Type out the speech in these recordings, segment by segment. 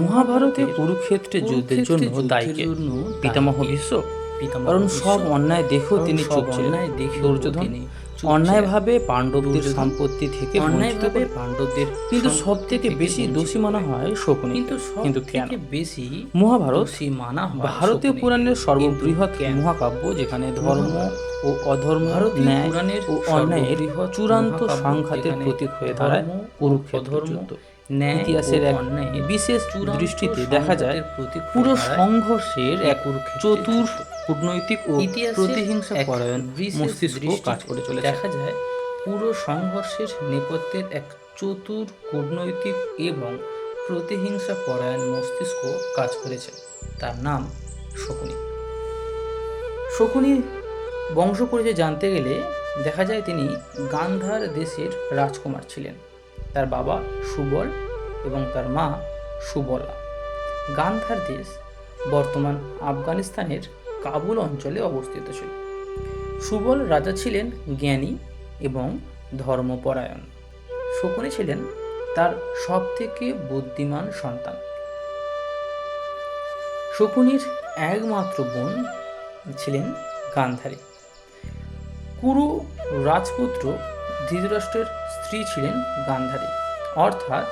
মহাভারতে কুরুক্ষেত্রে যুদ্ধের জন্য দায়ীকে পিতামহ ভীষ্ম কারণ সব অন্যায় দেখেও তিনি চুপ ছিলেন। দুর্যোধন অন্যায়ভাবে পাণ্ডবদের সম্পত্তি থেকে অন্যায়ভাবে পাণ্ডবদের কিন্তু সব থেকে বেশি দোষী মানা হয় শকুনি কিন্তু কিন্তু কেন? বেশি মহাভারত দোষী মানা ভারতীয় পুরাণের সর্ববৃহৎ মহাকাব্য যেখানে ধর্ম ও অধর্ম ন্যায় পুরাণের ও অন্যায়ের চূড়ান্ত সংঘাতের প্রতীক হয়ে দাঁড়ায় কুরুক্ষেত্র ন্যায় ইতিহাসের এক বিশেষ দৃষ্টিতে দেখা যায় পুরো সংঘর্ষের এক চতুর কূটনৈতিক ও প্রতিহিংসা পরায়ণ মস্তিষ্ক কাজ করে চলেছে। দেখা যায় পুরো সংঘর্ষের নেপথ্যের এক চতুর কূটনৈতিক এবং প্রতিহিংসা পরায়ণ মস্তিষ্ক কাজ করেছে। তার নাম শকুনি। শকুনির বংশ পরিচয় জানতে গেলে দেখা যায় তিনি গান্ধার দেশের রাজকুমার ছিলেন। তার বাবা সুবল এবং তার মা সুবলা। গান্ধার দেশ বর্তমান আফগানিস্তানের কাবুল অঞ্চলে অবস্থিত ছিল। সুবল রাজা ছিলেন জ্ঞানী এবং ধর্মপরায়ণ। শকুনি ছিলেন তার সবথেকে বুদ্ধিমান সন্তান। শকুনির একমাত্র বোন ছিলেন গান্ধারী। কুরু রাজপুত্র ধৃতরাষ্ট্রের স্ত্রী ছিলেন গান্ধারী। অর্থাৎ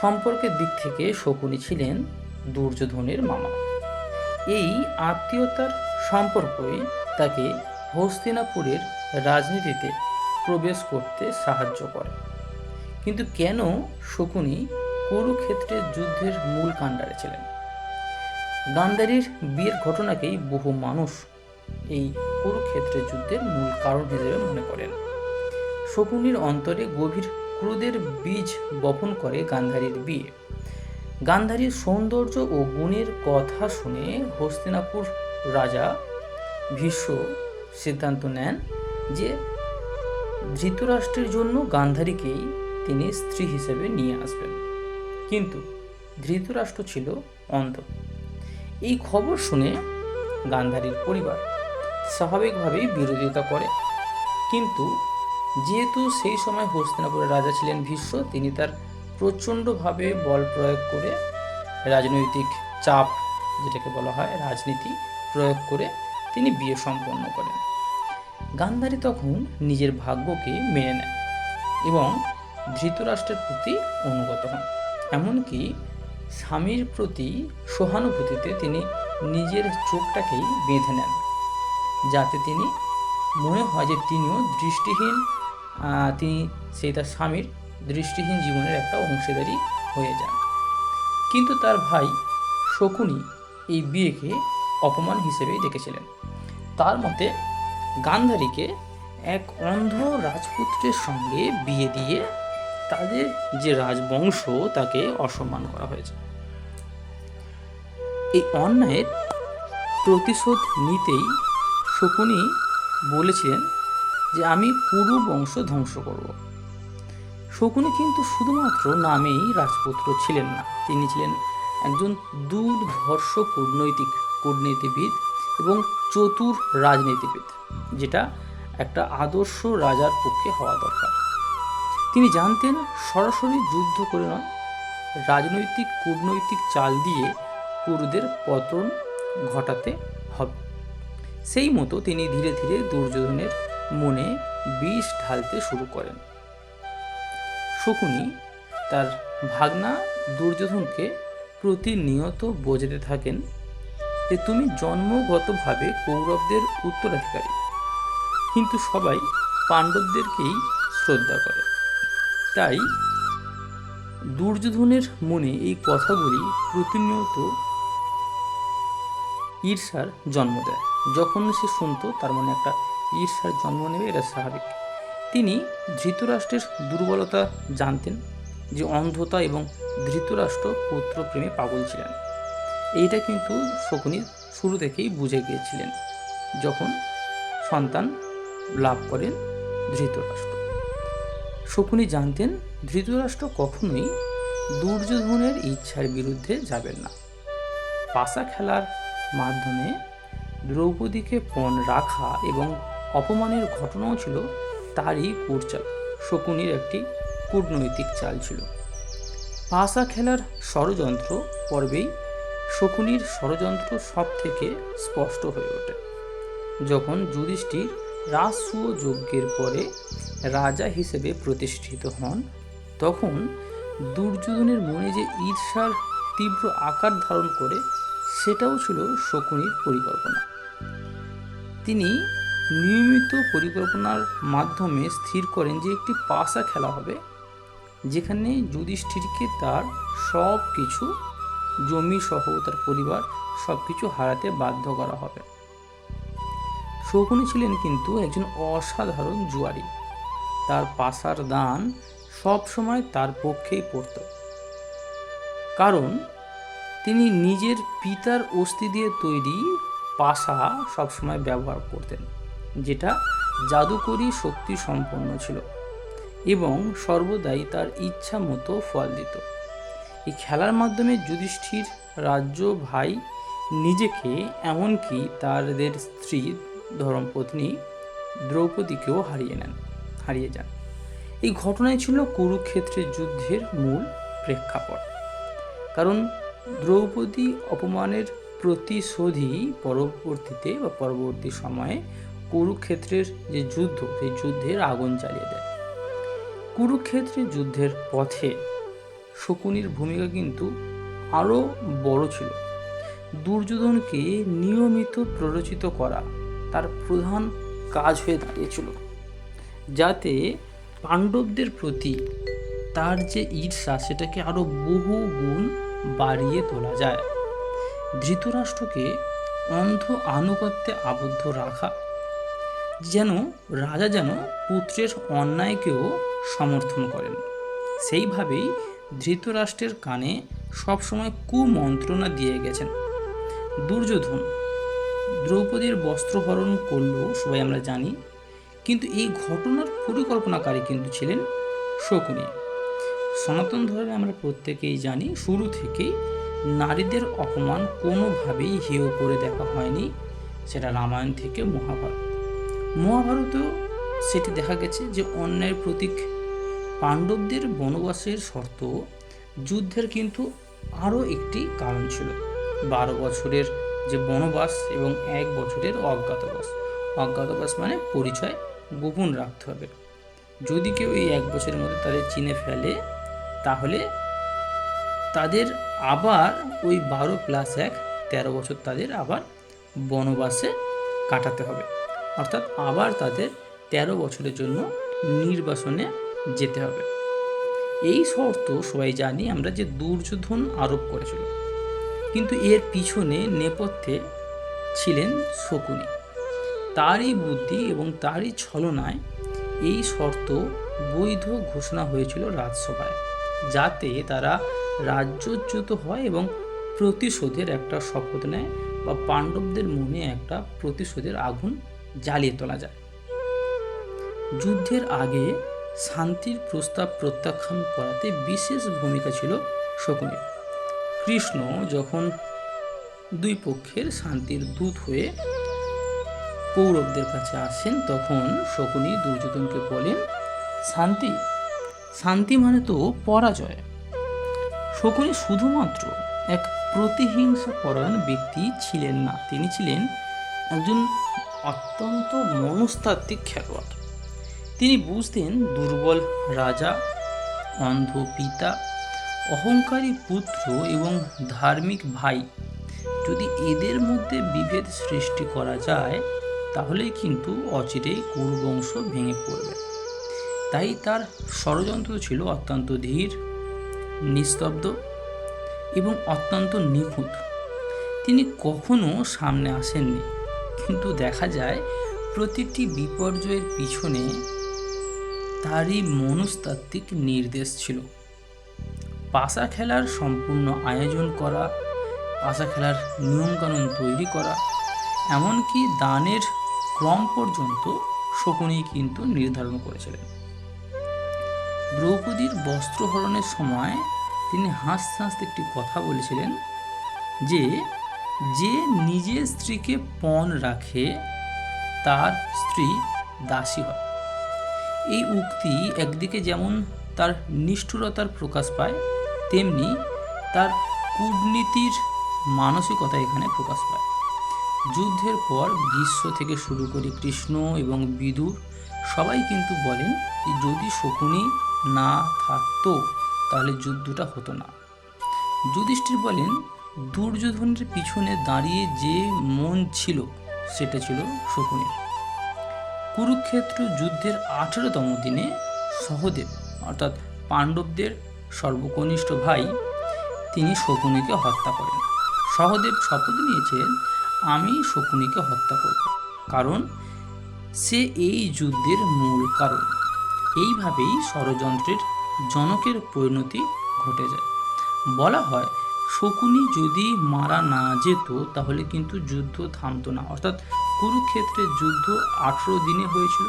সম্পর্কের দিক থেকে শকুনি ছিলেন দুর্যোধনের মামা। এই আত্মীয়তার সম্পর্কই তাকে হস্তিনাপুরের রাজনীতিতে প্রবেশ করতে সাহায্য করে। কিন্তু কেন শকুনি কুরুক্ষেত্রের যুদ্ধের মূল কাণ্ডারে ছিলেন? গান্ধারীর বিয়ের ঘটনাকেই বহু মানুষ এই কুরুক্ষেত্রের যুদ্ধের মূল কারণ হিসেবে মনে করেন। শকুনির অন্তরে গভীর ক্রোধের বীজ বপন করে গান্ধারীর বিয়ে। গান্ধারীর সৌন্দর্য ও গুণের কথা শুনে হস্তিনাপুর রাজা ভীষ্ম সিদ্ধান্ত নেন যে ধৃতরাষ্ট্রের জন্য গান্ধারীকেই তিনি স্ত্রী হিসেবে নিয়ে আসবেন। কিন্তু ধৃতরাষ্ট্র ছিল অন্ধ। এই খবর শুনে গান্ধারীর পরিবার স্বাভাবিকভাবেই বিরোধিতা করে। কিন্তু যেহেতু সেই সময় হস্তিনাপুরের রাজা ছিলেন ভীষ্ম, তিনি তার প্রচণ্ডভাবে বল প্রয়োগ করে রাজনৈতিক চাপ, যেটাকে বলা হয় রাজনীতি, প্রয়োগ করে তিনি বিয়ে সম্পন্ন করেন। গান্ধারী তখন নিজের ভাগ্যকে মেনে নেন এবং ধৃতরাষ্ট্রের প্রতি অনুগত হন। এমনকি স্বামীর প্রতি সহানুভূতিতে তিনি নিজের চোখটাকেই বেঁধে নেন, যাতে তিনি মনে হয় যে তিনিও দৃষ্টিহীন তিনি সেই তার স্বামীর দৃষ্টিহীন জীবনের একটা অংশীদারি হয়ে যান। কিন্তু তার ভাই শকুনি এই বিয়েকে অপমান হিসেবেই দেখেছিলেন তার মতে গান্ধারীকে এক অন্ধ রাজপুত্রের সঙ্গে বিয়ে দিয়ে তাদের যে রাজবংশ তাকে অসম্মান করা হয়েছে। এই অন্যায়ের প্রতিশোধ নিতেই শকুনি বলেছিলেন যে আমি পুরু বংশ ধ্বংস করব। শকুনি কিন্তু শুধুমাত্র নামেই রাজপুত্র ছিলেন না। তিনি ছিলেন একজন দুর্ধর্ষ কূটনৈতিক কূটনীতিবিদ এবং চতুর রাজনীতিবিদ, যেটা একটা আদর্শ রাজার পক্ষে হওয়া দরকার। তিনি জানতেন সরাসরি যুদ্ধ করে নয়, রাজনৈতিক কূটনৈতিক চাল দিয়ে কুরুদের পতন ঘটাতে হবে। সেই মতো তিনি ধীরে ধীরে দুর্যোধনের মনে বিষ ঢালতে শুরু করেন। শকুনি তার ভাগনা দুর্যোধনকে প্রতিনিয়ত বোঝাতে থাকেন যে তুমি জন্মগতভাবে কৌরবদের উত্তরাধিকারী, কিন্তু সবাই পাণ্ডবদেরকেই শ্রদ্ধা করে। তাই দুর্যোধনের মনে এই কথাগুলি প্রতিনিয়ত ঈর্ষার জন্ম দেয়। যখন সে শুনতো, তার মনে একটা ঈর্ষার জন্ম নেবে এটা স্বাভাবিক। তিনি ধৃতরাষ্ট্রের দুর্বলতা জানতেন যে অন্ধতা এবং ধৃতরাষ্ট্র পুত্র প্রেমে পাগল ছিলেন। এইটা কিন্তু শকুনি শুরু থেকেই বুঝে গিয়েছিলেন যখন সন্তান লাভ করেন ধৃতরাষ্ট্র। শকুনি জানতেন ধৃতরাষ্ট্র কখনোই দুর্যোধনের ইচ্ছার বিরুদ্ধে যাবেন না। পাশা খেলার মাধ্যমে দ্রৌপদীকে পণ রাখা এবং অপমানের ঘটনাও ছিল তারই কূটচাল শকুনির একটি কূটনৈতিক চাল ছিল। পাশা খেলার ষড়যন্ত্র পর্বেই শকুনির ষড়যন্ত্র সব থেকে স্পষ্ট হয়ে ওঠে। যখন যুধিষ্ঠির রাজসূয় যজ্ঞের পরে রাজা হিসেবে প্রতিষ্ঠিত হন, তখন দুর্যোধনের মনে যে ঈর্ষার তীব্র আকার ধারণ করে, সেটাও ছিল শকুনির পরিকল্পনা। তিনি নিয়মিত পরিকল্পনার মাধ্যমে স্থির করেন যে একটি পাশা খেলা হবে, যেখানে যুধিষ্ঠিরকে তার সব কিছু জমি সহ তার পরিবার সব কিছু হারাতে বাধ্য করা হবে। শকুনি ছিলেন কিন্তু একজন অসাধারণ জুয়ারি। তার পাশার দান সব সময় তার পক্ষেই পড়ত। কারণ তিনি নিজের পিতার অস্থি দিয়ে তৈরি পাশা সবসময় ব্যবহার করতেন। যেটা জাদুকরী শক্তি সম্পন্ন ছিল এবং সর্বদাই তার ইচ্ছা মতো ফল দিত। এই খেলার মাধ্যমে যুধিষ্ঠির রাজ্য ভাই নিজেকে এমনকি তাদের স্ত্রী ধর্মপত্নী দ্রৌপদীকেও হারিয়ে নেন, হারিয়ে যান। এই ঘটনাই ছিল কুরুক্ষেত্রের যুদ্ধের মূল প্রেক্ষাপট। কারণ দ্রৌপদী অপমানের প্রতিশোধই পরবর্তীতে বা পরবর্তী সময়ে কুরুক্ষেত্রের যে যুদ্ধ, সেই যুদ্ধের আগুন জ্বালিয়ে দেয়। কুরুক্ষেত্রের যুদ্ধের পথে শকুনির ভূমিকা কিন্তু আরও বড় ছিল। দুর্যোধনকে নিয়মিত প্ররোচিত করা তার প্রধান কাজ হয়ে দাঁড়িয়েছিল, যাতে পাণ্ডবদের প্রতি তার যে ঈর্ষা, সেটাকে আরও বহু গুণ বাড়িয়ে তোলা যায়। ধৃতরাষ্ট্রকে অন্ধ আনুগত্যে আবদ্ধ রাখা যেন রাজা যেন পুত্রের অন্যায়কেও সমর্থন করেন। সেইভাবেই ধৃতরাষ্ট্রের কানে সবসময় কুমন্ত্রণা দিয়ে গেছেন। দুর্যোধন, দ্রৌপদীর বস্ত্রহরণ করলেও সবাই আমরা জানি, কিন্তু এই ঘটনার পরিকল্পনাকারী কিন্তু ছিলেন শকুনি। সনাতন ধর্মে আমরা প্রত্যেকেই জানি, শুরু থেকেই নারীদের অপমান কোনোভাবেই হেয় করে দেখা হয়নি, সেটা রামায়ণ থেকে মহাভারত। মহাভারতেও সেটি দেখা গেছে যে অন্যায়ের প্রতীক পাণ্ডবদের বনবাসের শর্ত, যুদ্ধের কিন্তু আরও একটি কারণ ছিল। বারো বছরের যে বনবাস এবং এক বছরের অজ্ঞাতবাস। অজ্ঞাতবাস মানে পরিচয় গোপন রাখতে হবে। যদি কেউ এই এক বছরের মধ্যে তাদের চিনে ফেলে, তাহলে তাদের আবার ওই বারো প্লাস এক, তেরো বছর তাদের আবার বনবাসে কাটাতে হবে। অর্থাৎ আবার তাদের তেরো বছরের জন্য নির্বাসনে যেতে হবে। এই শর্ত সবাই জানি, আমরা যে দুর্যোধন আরোপ করেছিল। কিন্তু এর পিছনে নেপথ্যে ছিলেন শকুনি। তারই বুদ্ধি এবং তারই ছলনায় এই শর্ত বৈধ ঘোষণা হয়েছিল রাজসভায়, যাতে তারা রাজ্যচ্যুত হয় এবং প্রতিশোধের একটা শপথ নেয় বা পাণ্ডবদের মনে একটা প্রতিশোধের আগুন জ্বালিয়ে তোলা যায়। যুদ্ধের আগে শান্তির প্রস্তাব প্রত্যাখ্যান করাতে বিশেষ ভূমিকা ছিল শকুনির। কৃষ্ণ যখন দুই পক্ষের শান্তির দূত হয়ে কৌরবদের কাছে আসেন, তখন শকুনি দুর্যোধনকে বলেন, শান্তি শান্তি মানে তো পরাজয়। শকুনি শুধুমাত্র এক প্রতিহিংসা পরায়ণ ব্যক্তি ছিলেন না, তিনি ছিলেন একজন অত্যন্ত মনস্তাত্ত্বিক খেলোয়াড়। তিনি বুঝতেন দুর্বল রাজা, অন্ধ পিতা, অহংকারী পুত্র এবং ধার্মিক ভাই। যদি এদের মধ্যে বিভেদ সৃষ্টি করা যায়, তাহলেই কিন্তু অচিরেই কুরুবংশ ভেঙে পড়বে। তাই তার ষড়যন্ত্র ছিল অত্যন্ত ধীর, নিস্তব্ধ এবং অত্যন্ত নিখুঁত। তিনি কখনো সামনে আসেননি। কিন্তু দেখা যায় প্রতিটি বিপর্যয়ের পিছনে তারই মনস্তাত্ত্বিক নির্দেশ ছিল। পাশা খেলার সম্পূর্ণ আয়োজন করা, পাশা খেলার নিয়মকানুন তৈরি করা, এমনকি দানের ক্রম পর্যন্ত শকুনি কিন্তু নির্ধারণ করেছিলেন। দ্রৌপদীর বস্ত্রহরণের সময় তিনি হাসতে হাসতে একটি কথা বলেছিলেন যে যে নিজের স্ত্রীকে পণ রাখে, তার স্ত্রী দাসী হয়। এই উক্তি একদিকে যেমন তার নিষ্ঠুরতার প্রকাশ পায়, তেমনি তার কূটনীতির মানসিকতা এখানে প্রকাশ পায়। যুদ্ধের পর বিশ্ব থেকে শুরু করে কৃষ্ণ এবং বিদুর সবাই কিন্তু বলেন যে যদি শকুনি না থাকতো, তাহলে যুদ্ধটা হতো না। যুধিষ্ঠির বলেন দুর্যোধনের পিছনে দাঁড়িয়ে যে মন ছিল, সেটা ছিল শকুনির। কুরুক্ষেত্র যুদ্ধের আঠেরোতম দিনে সহদেব, অর্থাৎ পাণ্ডবদের সর্বকনিষ্ঠ ভাই, তিনি শকুনিকে হত্যা করেন। সহদেব শপথ নিয়েছিলেন, আমি শকুনিকে হত্যা করব। কারণ সে এই যুদ্ধের মূল কারণ। এইভাবেই ষড়যন্ত্রের জনকের পরিণতি ঘটে যায়। বলা হয় শকুনি যদি মারা না যেত, তাহলে কিন্তু যুদ্ধ থামতো না। অর্থাৎ কুরুক্ষেত্রের যুদ্ধ আঠেরো দিনে হয়েছিল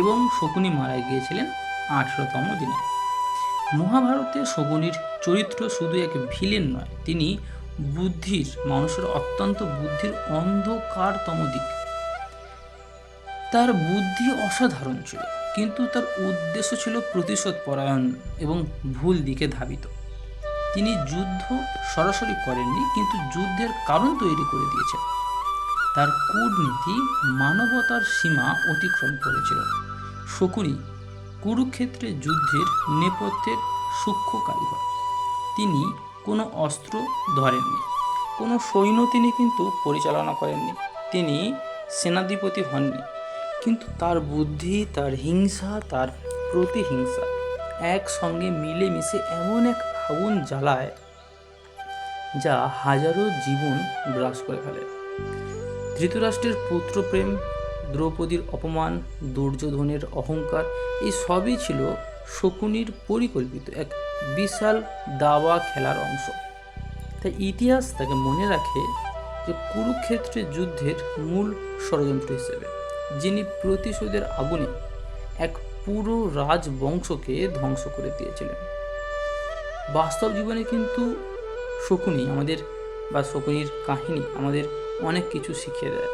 এবং শকুনি মারা গিয়েছিলেন আঠেরোতম দিনে। মহাভারতে শকুনির চরিত্র শুধু এক ভিলেন নয়, তিনি বুদ্ধির, মানুষের অত্যন্ত বুদ্ধির অন্ধকারতম দিক। তার বুদ্ধি অসাধারণ ছিল, কিন্তু তার উদ্দেশ্য ছিল প্রতিশোধ পরায়ণ এবং ভুল দিকে ধাবিত। তিনি যুদ্ধ সরাসরি করেননি, কিন্তু যুদ্ধের কারণ তৈরি করে দিয়েছেন। তার কূটনীতি মানবতার সীমা অতিক্রম করেছিল। শকুনি কুরুক্ষেত্রে যুদ্ধের নেপথ্যের সূক্ষ্ম কারিগর। তিনি কোনো অস্ত্র ধরেননি, কোনো সৈন্য তিনি কিন্তু পরিচালনা করেননি। তিনি সেনাধিপতি হননি, কিন্তু তার বুদ্ধি, তার হিংসা, তার প্রতিহিংসা একসঙ্গে মিলেমিশে এমন এক আগুন জ্বালায় যা হাজারো জীবন গ্রাস করে ফেলে। ধৃতরাষ্ট্রের পুত্রপ্রেম, দ্রৌপদীর অপমান, দুর্যোধনের অহংকার, এই সবই ছিল শকুনির পরিকল্পিত এক বিশাল দাবা খেলার অংশ। তাই ইতিহাস তাকে মনে রাখে যে কুরুক্ষেত্রের যুদ্ধের মূল ষড়যন্ত্র হিসেবে, যিনি প্রতিশোধের আগুনে এক পুরো রাজবংশকে ধ্বংস করে দিয়েছিলেন। বাস্তব জীবনে কিন্তু শকুনি আমাদের বা শকুনির কাহিনী আমাদের অনেক কিছু শিখিয়ে দেয়।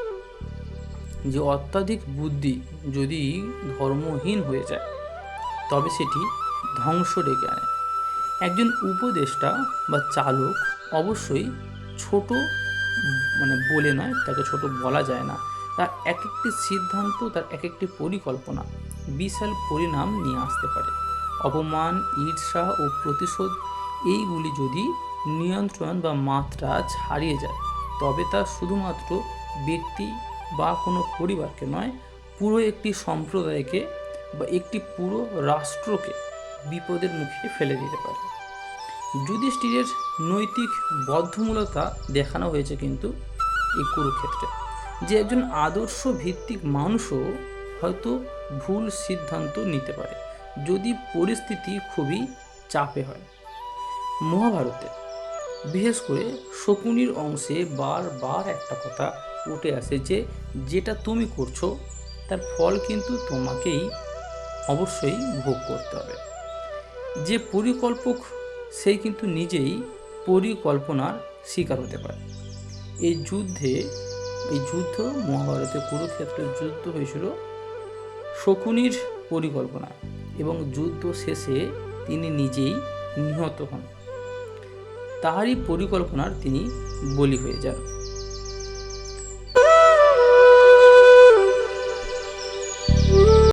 যে অত্যাধিক বুদ্ধি যদি ধর্মহীন হয়ে যায়, তবে সেটি ধ্বংস ডেকে আনে। একজন উপদেষ্টা বা চালক অবশ্যই ছোট মানে বলে নয়, তাকে ছোট বলা যায় না। তার এক একটি সিদ্ধান্ত, তার এক একটি পরিকল্পনা বিশাল পরিণাম নিয়ে আসতে পারে। অপমান, ঈর্ষা ও প্রতিশোধ এইগুলি যদি নিয়ন্ত্রণ বা মাত্রা ছাড়িয়ে যায়, তবে তা শুধুমাত্র ব্যক্তি বা কোনো পরিবারকে নয়, পুরো একটি সম্প্রদায়কে বা একটি পুরো রাষ্ট্রকে বিপদের মুখে ফেলে দিতে পারে। যুধিষ্ঠিরের নৈতিক বদ্ধমূলতা দেখানো হয়েছে কিন্তু এই কুরুক্ষেত্রে। যে একজন আদর্শ ভিত্তিক মানুষও হয়তো ভুল সিদ্ধান্ত নিতে পারে, যদি পরিস্থিতি খুবই চাপে হয়। মহাভারতে বিশেষ করে শকুনির অংশে বারবার একটা কথা উঠে আসে যে, যেটা তুমি করছ, তার ফল কিন্তু তোমাকেই অবশ্যই ভোগ করতে হবে। যে পরিকল্পক সেই কিন্তু নিজেই পরিকল্পনার শিকার হতে পারে। এই যুদ্ধে, এই যুদ্ধ মহাভারতে কুরুক্ষেত্রের যুদ্ধ হয়েছিল শকুনির পরিকল্পনা এবং যুদ্ধ শেষে তিনি নিজেই নিহত হন। তাহারই পরিকল্পনার তিনি বলি হয়ে যান।